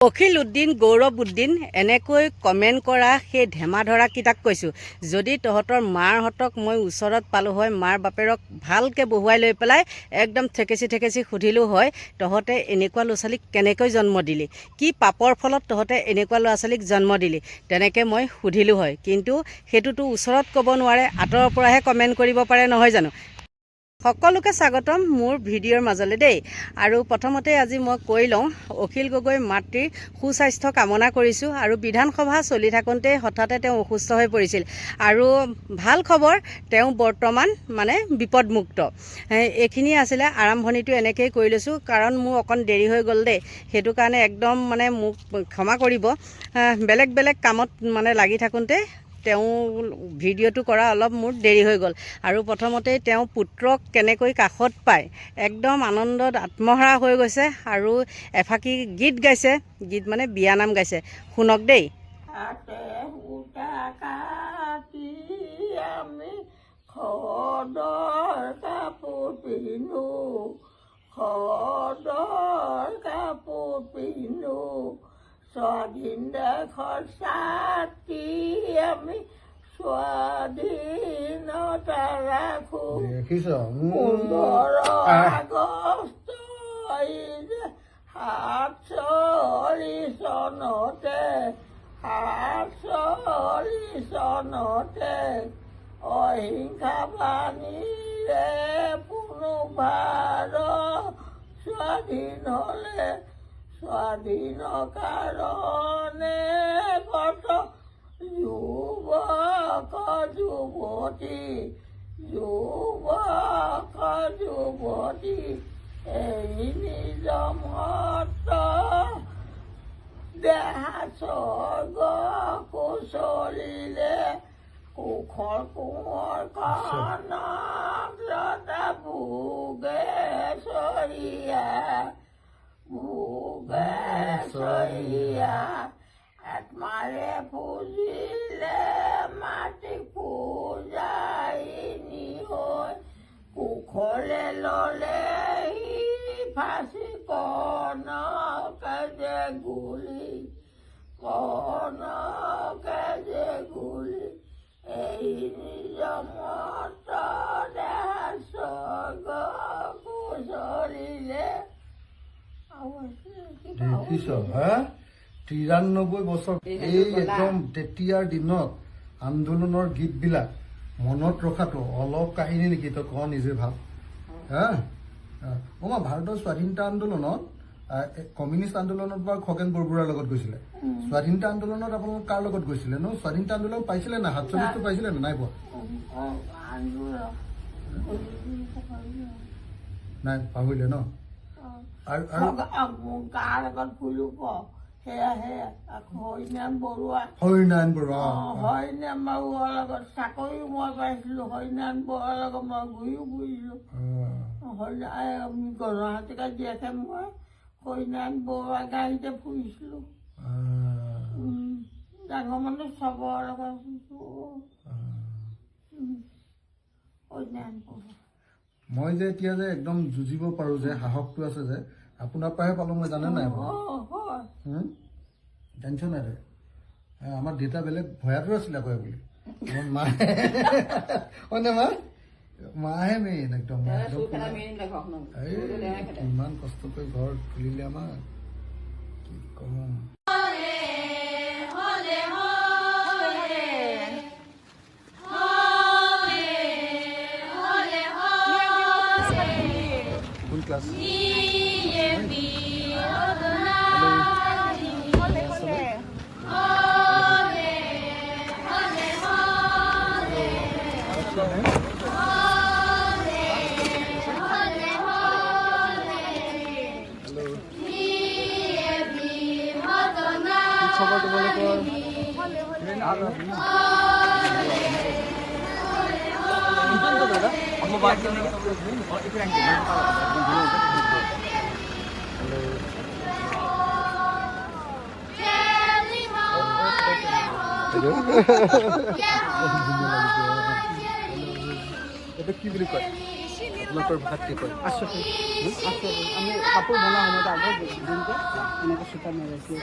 অখিল উদ্দিন গৌৰৱ উদ্দিন এনেকৈ কমেণ্ট কৰা সেই ধেমা ধৰাকেইটাক কৈছোঁ। যদি তহঁতৰ মাৰহঁতক মই ওচৰত পালোঁ হয় মাৰ বাপেৰক ভালকৈ বহুৱাই লৈ পেলাই একদম থেকেচি থেকেচি সুধিলোঁ হয় তহঁতে এনেকুৱা ল'ৰা ছোৱালীক কেনেকৈ জন্ম দিলি? কি পাপৰ ফলত তহঁতে এনেকুৱা ল'ৰা ছোৱালীক জন্ম দিলি? তেনেকৈ মই সুধিলোঁ হয়। কিন্তু সেইটোতো ওচৰত ক'ব নোৱাৰে আঁতৰৰ পৰাহে কমেণ্ট কৰিব পাৰে নহয় জানো? সকলোকে স্বাগতম মোৰ ভিডিঅ'ৰ মাজলৈ দেই। আৰু প্ৰথমতে আজি মই কৈ লওঁ অখিল গগৈ মাতৃৰ সুস্বাস্থ্য কামনা কৰিছোঁ আৰু বিধানসভা চলি থাকোঁতে হঠাতে তেওঁ অসুস্থ হৈ পৰিছিল। আৰু ভাল খবৰ তেওঁ বৰ্তমান মানে বিপদমুক্ত। এই- এইখিনিয়ে আছিলে আৰম্ভণিটো এনেকৈয়ে কৰি লৈছোঁ। কাৰণ মোৰ অকণ দেৰি হৈ গ'ল দেই। সেইটো কাৰণে একদম মানে মোক ক্ষমা কৰিব। বেলেগ বেলেগ কামত মানে লাগি থাকোঁতে তেওঁ ভিডিঅ'টো কৰা অলপ মোৰ দেৰি হৈ গ'ল। আৰু প্ৰথমতেই তেওঁ পুত্ৰক কেনেকৈ কাষত পায় একদম আনন্দত আত্মহাৰা হৈ গৈছে আৰু এফাকি গীত গাইছে গীত মানে বিয়ানাম গাইছে। শুনক দেই। খদৰ কাপোৰ পিন্ধো। খদৰ কাপোৰ পিন্ধো স্বাধীন দেশৰ ছাতি আমি স্বাধীনতা পোন্ধৰ আহ। আগষ্ট সাতচল্লিছ চনতে সাতচল্লিছ চনতে অহিংসা বাণীৰে কোনো ভাৰত স্বাধীন হ'লে স্বাধীন কাৰণে কত যুৱক যুৱতী যুৱক যুৱতী এই নিজ মত দেহা স্বৰ্গ কুশলিলে কুশল কোঁৱৰ কনক ভোগে চৰিয়া ভোগে મારે પૂજી લે માટી પૂજાઈની હોય કુખોલે લોલે ફાંસી કોણ કજે ગુલી કોણ કજે ગુલી એની જમોટ સગ કુશોરી લે આવો કિશોર હા তিৰান্নব্বৈ বছৰ এই একদম তেতিয়াৰ দিনত আন্দোলনৰ গীতবিলাক মনত ৰখাটো অলপ কাহিনী নেকি? তই ক নিজে ভাব। হা? অ ভাৰতৰ স্বাধীনতা আন্দোলনত কমিউনিষ্ট আন্দোলনত বাৰু খগেন বৰবৰুৱাৰ লগত গৈছিলে। স্বাধীনতা আন্দোলনত আপোনালোক কাৰ লগত গৈছিলে ন? স্বাধীনতা আন্দোলন পাইছিলে না? সাতচল্লিছটো পাইছিলে নে? নাই পোৱা? নাই পাহৰিলে ন? আৰু সেয়া সেয়া। আকৌ হৰিনাম বৰুৱা। হৰিনাৰায়ণ বৰুৱা অ। হৰিনাম বৰুৱাৰ লগত চাকৰিও মই পাইছিলো হৰিনাম বৰুৱাৰ লগত মই ঘূৰিও ফুৰিছিলো। হৰিনাম মই হৰিনাম বৰুৱা গাড়ীতে ফুৰিছিলো। ডাঙৰ মানুহ চবৰ লগত হৰিনাম মই যে এতিয়া যে একদম যুঁজিব পাৰো যে সাহসটো আছে যে আপোনাৰ পৰাহে পালো মই জানে নাই আপুনি? অ, হয় হুম? টেনশ্যন নাই দে এ, আমাৰ দেউতা বেলেগ ভয়াতো আছিলে আকৌ বুলি মোৰ মায়ে হয়নে মা মাহে মেইন একদম একদম এই, ইমান কষ্ট কৰি ঘৰ খুলিলে আমাৰ কি কম কোন ক্লাছ তোমালোকৰ এইটো কি বুলি কয় আপোনালোকৰ ভাষাত কি কয় আছোঁ আছোঁ আমি কাপোৰ বনোৱা সময়ত আগত দিনতে এনেকৈ চোতা মাৰিছিলোঁ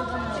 hello。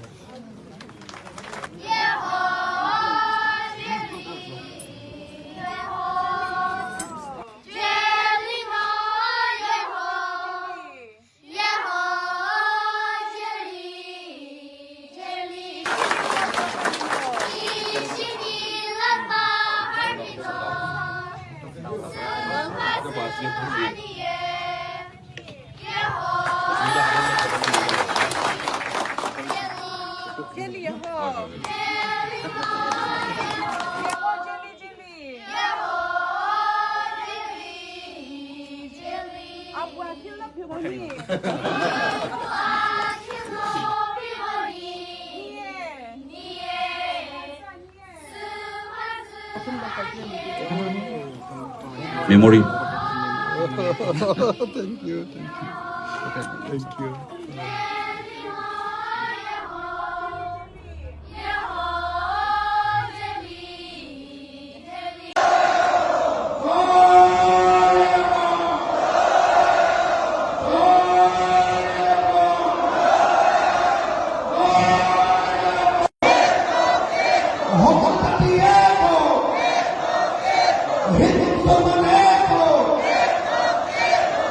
메모리 Thank you, thank you thank you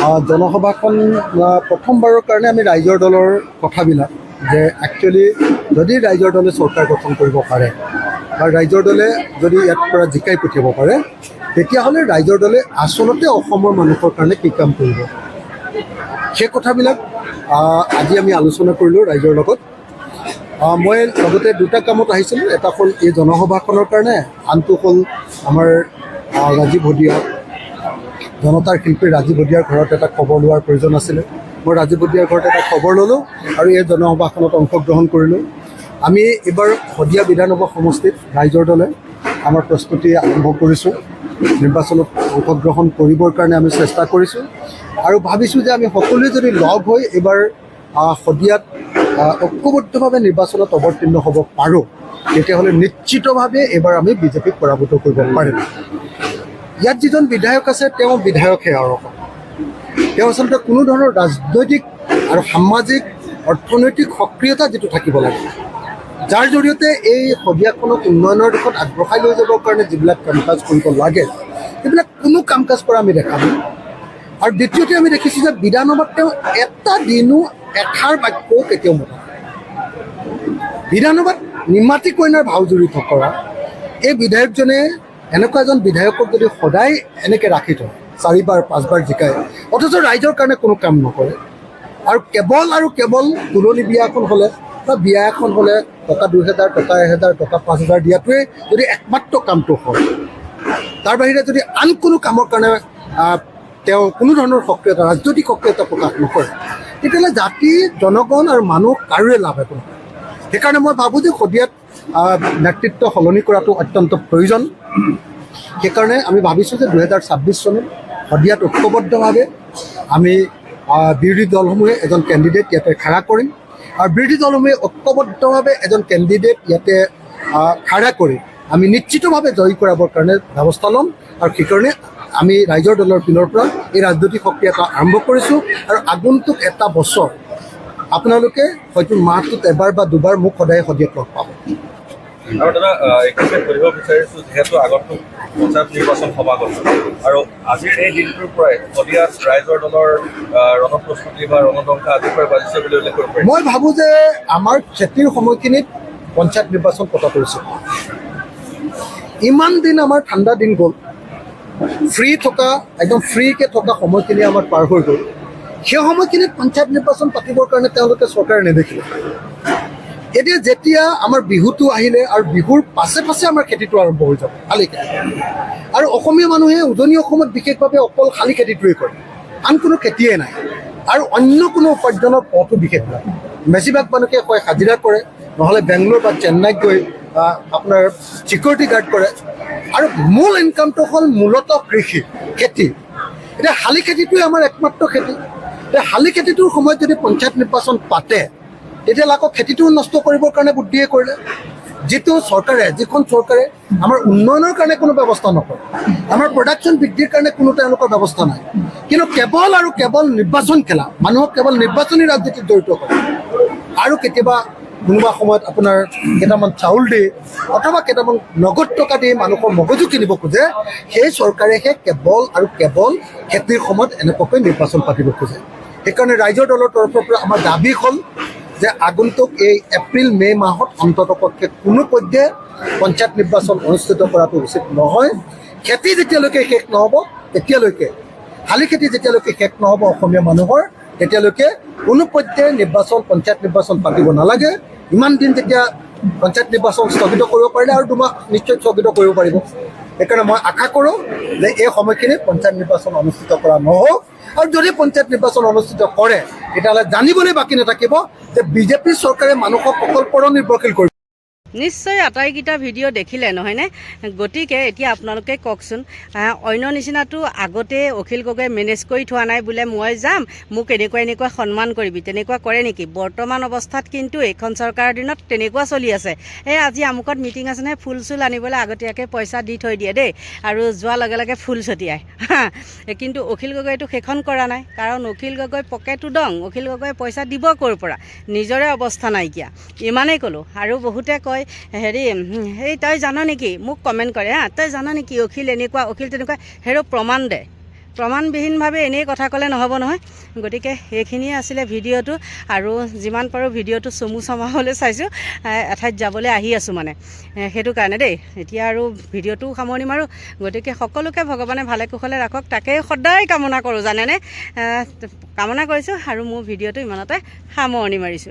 জনসভাখন প্ৰথমবাৰৰ কাৰণে আমি ৰাইজৰ দলৰ কথাবিলাক, যে একচুৱেলি যদি ৰাইজৰ দলে চৰকাৰ গঠন কৰিব পাৰে, বা ৰাইজৰ দলে যদি ইয়াৰ পৰা জিকাই পঠিয়াব পাৰে, তেতিয়াহ'লে ৰাইজৰ দলে আচলতে অসমৰ মানুহৰ কাৰণে কি কাম কৰিব? সেই কথাবিলাক আজি আমি আলোচনা কৰিলোঁ ৰাইজৰ লগত। মই লগতে দুটা কামত আহিছিলোঁ। এটা হ'ল এই জনসভাখনৰ কাৰণে, আনটো হ'ল আমাৰ ৰাজীৱ ভদিয়া জনতাৰ শিল্পী ৰাজীৱ ভদিয়াৰ ঘৰত এটা খবৰ লোৱাৰ প্ৰয়োজন আছিলে। মই ৰাজীৱ ভদিয়াৰ ঘৰত এটা খবৰ ল'লোঁ আৰু এই জনসভাখনত অংশগ্ৰহণ কৰিলোঁ। আমি এইবাৰ শদিয়া বিধানসভা সমষ্টিত ৰাইজৰ দলে আমাৰ প্ৰস্তুতি আৰম্ভ কৰিছোঁ। নিৰ্বাচনত অংশগ্ৰহণ কৰিবৰ কাৰণে আমি চেষ্টা কৰিছোঁ। আৰু ভাবিছোঁ যে আমি সকলোৱে যদি লগ হৈ এইবাৰ শদিয়াত ঐক্যবদ্ধভাৱে নিৰ্বাচনত অৱতীৰ্ণ হ'ব পাৰোঁ, তেতিয়াহ'লে নিশ্চিতভাৱে এইবাৰ আমি বিজেপিক পৰাভূত কৰিব পাৰিম। ইয়াত যিজন বিধায়ক আছে, তেওঁ বিধায়কহে আৰু। তেওঁ আচলতে কোনো ধৰণৰ ৰাজনৈতিক আৰু সামাজিক, অৰ্থনৈতিক সক্ৰিয়তা যিটো থাকিব লাগে, যাৰ জৰিয়তে এই শদিয়াখনক উন্নয়নৰ দিশত আগবঢ়াই লৈ যাবৰ কাৰণে যিবিলাক কাম কাজ কৰিব লাগে, সেইবিলাক কোনো কাম কাজ কৰা আমি দেখা নাই আৰু দ্বিতীয়তে আমি দেখিছোঁ যে বিধানসভাত তেওঁ এটা দিনো এষাৰ বাক্যও কেতিয়াও মতা বিধানসভাত নিমাতী কইনাৰ ভাও জড়িত কৰা এই বিধায়কজনে এনেকুৱা এজন বিধায়কক যদি সদায় এনেকৈ ৰাখি থয় চাৰিবাৰ পাঁচবাৰ জিকায় অথচ ৰাইজৰ কাৰণে কোনো কাম নকৰে। আৰু কেৱল আৰু কেৱল তুলনি বিয়া এখন হ'লে বা বিয়া এখন হ'লে টকা দুহেজাৰ টকা এহেজাৰ টকা পাঁচ হেজাৰ দিয়াটোৱে যদি একমাত্ৰ কামটো হয় তাৰ বাহিৰে যদি আন কোনো কামৰ কাৰণে তেওঁ কোনো ধৰণৰ সক্ৰিয়তা ৰাজনৈতিক সক্ৰিয়তা প্ৰকাশ নকৰে তেতিয়াহ'লে জাতি জনগণ আৰু মানুহ কাৰোৰে লাভ একো নহয়। সেইকাৰণে মই ভাবোঁ যে শদিয়াত আহ, নেতৃত্ব সলনি কৰাটো অত্যন্ত প্ৰয়োজন। সেইকাৰণে আমি ভাবিছোঁ যে দুহেজাৰ ছাব্বিছ চনত শদিয়াত ঐক্যবদ্ধভাৱে আমি বিৰোধী দলসমূহে এজন কেণ্ডিডেট ইয়াতে খাৰা কৰিম আৰু বিৰোধী দলসমূহে ঐক্যবদ্ধভাৱে এজন কেণ্ডিডেট ইয়াতে খাৰা কৰি আমি নিশ্চিতভাৱে জয়ী কৰাবৰ কাৰণে ব্যৱস্থা ল'ম আৰু সেইকাৰণে আমি ৰাইজৰ দলৰ পিনৰ পৰা এই ৰাজনৈতিক সক্ৰিয়তা আৰম্ভ কৰিছোঁ আৰু আগন্তুক এটা বছৰ আপোনালোকে হয়তো মাহটোত এবাৰ বা দুবাৰ মোক সদায় শদিয়াত লগ পাব। আৰু দাদা এইখিনিতে সুধিব বিচাৰিছোঁ যিহেতু আগন্তুক পঞ্চায়ত নিৰ্বাচন সমাগত আৰু আজিৰ এই দিনটোৰ পৰাই শদিয়াত ৰাইজৰ দলৰ ৰণপ্ৰস্তুতি বা ৰণদংকা আজিৰ পৰাই বাজিছে বুলি উল্লেখ কৰিব পাৰি। মই ভাবোঁ যে আমাৰ খেতিৰ সময়খিনিত পঞ্চায়ত নিৰ্বাচন পতাটো উচিত ইমান দিন আমাৰ ঠাণ্ডা দিন গ'ল। ফ্ৰী থকা, একদম ফ্ৰীকৈ থকা সময়খিনি আমাৰ পাৰ হৈ গ'ল। সেই সময়খিনিত পঞ্চায়ত নিৰ্বাচন পাতিবৰ কাৰণে তেওঁলোকে চৰকাৰে নেদেখিলে। এতিয়া যেতিয়া আমাৰ বিহুটো আহিলে আৰু বিহুৰ পাছে পাছে আমাৰ খেতিটো আৰম্ভ হৈ যাব শালি খেতি। আৰু অসমীয়া মানুহে উজনি অসমত বিশেষভাৱে অকল শালি খেতিটোৱে কৰে, আন কোনো খেতিয়ে নাই। আৰু অন্য কোনো উপাৰ্জনৰ পথো বিশেষ নাই। বেছিভাগ মানুহে হয় হাজিৰা কৰে, নহ'লে বেংগলোৰ বা চেন্নাইত গৈ আপোনাৰ ছিকিউৰিটি গাৰ্ড কৰে। আৰু মূল ইনকামটো হ'ল মূলত কৃষি, খেতি। এতিয়া শালি খেতিটোৱে আমাৰ একমাত্ৰ খেতি। এতিয়া শালি খেতিটোৰ সময়ত যদি পঞ্চায়ত নিৰ্বাচন পাতে তেতিয়াহ'লে আকৌ খেতিটো নষ্ট কৰিবৰ কাৰণে বুদ্ধিয়ে কৰিলে। যিটো চৰকাৰে, যিখন চৰকাৰে আমাৰ উন্নয়নৰ কাৰণে কোনো ব্যৱস্থা নকৰে, আমাৰ প্ৰডাকশ্যন বৃদ্ধিৰ কাৰণে কোনো তেওঁলোকৰ ব্যৱস্থা নাই। কিন্তু কেৱল আৰু কেৱল নিৰ্বাচন খেলা, মানুহক কেৱল নিৰ্বাচনী ৰাজনীতিত জড়িত কৰে। আৰু কেতিয়াবা কোনোবা সময়ত আপোনাৰ কেইটামান চাউল দি অথবা কেইটামান নগদ টকা দি মানুহৰ মগজু কিনিব খোজে, সেই চৰকাৰেহে কেৱল আৰু কেৱল খেতিৰ সময়ত এনেকুৱাকৈ নিৰ্বাচন পাতিব খোজে। সেইকাৰণে ৰাইজৰ দলৰ তৰফৰ পৰা আমাৰ দাবি হ'ল যে আগন্তুক এই এপ্ৰিল, মে' মাহত অন্তত পক্ষে কোনো পধ্যে পঞ্চায়ত নিৰ্বাচন অনুষ্ঠিত কৰাটো উচিত নহয়। খেতি যেতিয়ালৈকে শেষ নহ'ব, তেতিয়ালৈকে, শালি খেতি যেতিয়ালৈকে শেষ নহ'ব অসমীয়া মানুহৰ, তেতিয়ালৈকে কোনো পধ্যে নিৰ্বাচন, পঞ্চায়ত নিৰ্বাচন পাতিব নালাগে। ইমান দিন যেতিয়া পঞ্চায়ত নিৰ্বাচন স্থগিত কৰিব পাৰিলে আৰু দুমাহ নিশ্চয় স্থগিত কৰিব পাৰিব। সেইকাৰণে মই আশা কৰোঁ যে এই সময়খিনিত পঞ্চায়ত নিৰ্বাচন অনুষ্ঠিত কৰা নহওক। আৰু যদি পঞ্চায়ত নিৰ্বাচন অনুষ্ঠিত কৰে, তেতিয়াহ'লে জানিবলৈ বাকী নাথাকিব যে বিজেপি চৰকাৰে মানুহক অকল পৰ নিৰ্ভৰশীল কৰিব নিশ্চয় আটাইকেইটা ভিডিঅ' দেখিলে নহয়নে? গতিকে এতিয়া আপোনালোকে কওকচোন অন্য নিচিনাটো আগতে অখিল গগৈ মেনেজ কৰি থোৱা নাই বোলে মই যাম মোক এনেকুৱা এনেকুৱা সন্মান কৰিবি তেনেকুৱা কৰে নেকি? বৰ্তমান অৱস্থাত কিন্তু এইখন চৰকাৰৰ দিনত তেনেকুৱা চলি আছে। এই আজি আমুকত মিটিং আছে নহয় ফুল চুল আনিবলৈ আগতীয়াকৈ পইচা দি থৈ দিয়ে দেই আৰু যোৱাৰ লগে লগে ফুল ছটিয়াই কিন্তু অখিল গগৈটো সেইখন কৰা নাই কাৰণ অখিল গগৈ পকেটো দং অখিল গগৈ পইচা দিব ক'ৰ পৰা? নিজৰে অৱস্থা নাইকিয়া। ইমানেই ক'লোঁ আৰু বহুতে কয় হেৰি উম, এই তই জান নেকি? মোক কমেণ্ট কৰে হা তই জান নেকি অখিল এনেকুৱা? অখিল তেনেকুৱা হেৰ' প্ৰমাণ দে। প্ৰমাণবিহীনভাৱে এনেই কথা ক'লে নহ'ব নহয়। গতিকে সেইখিনিয়ে আছিলে ভিডিঅ'টো আৰু যিমান পাৰোঁ ভিডিঅ'টো চমু চমাবলৈ চাইছোঁ এঠাইত যাবলৈ আহি আছোঁ মানে। সেইটো কাৰণে দেই। এতিয়া আৰু ভিডিঅ'টোও সামৰণি মাৰোঁ। গতিকে সকলোকে ভগৱানে ভালে কুশলে ৰাখক। তাকেই সদায় কামনা কৰোঁ জানেনে? কামনা কৰিছোঁ আৰু মোৰ ভিডিঅ'টো ইমানতে সামৰণি মাৰিছোঁ।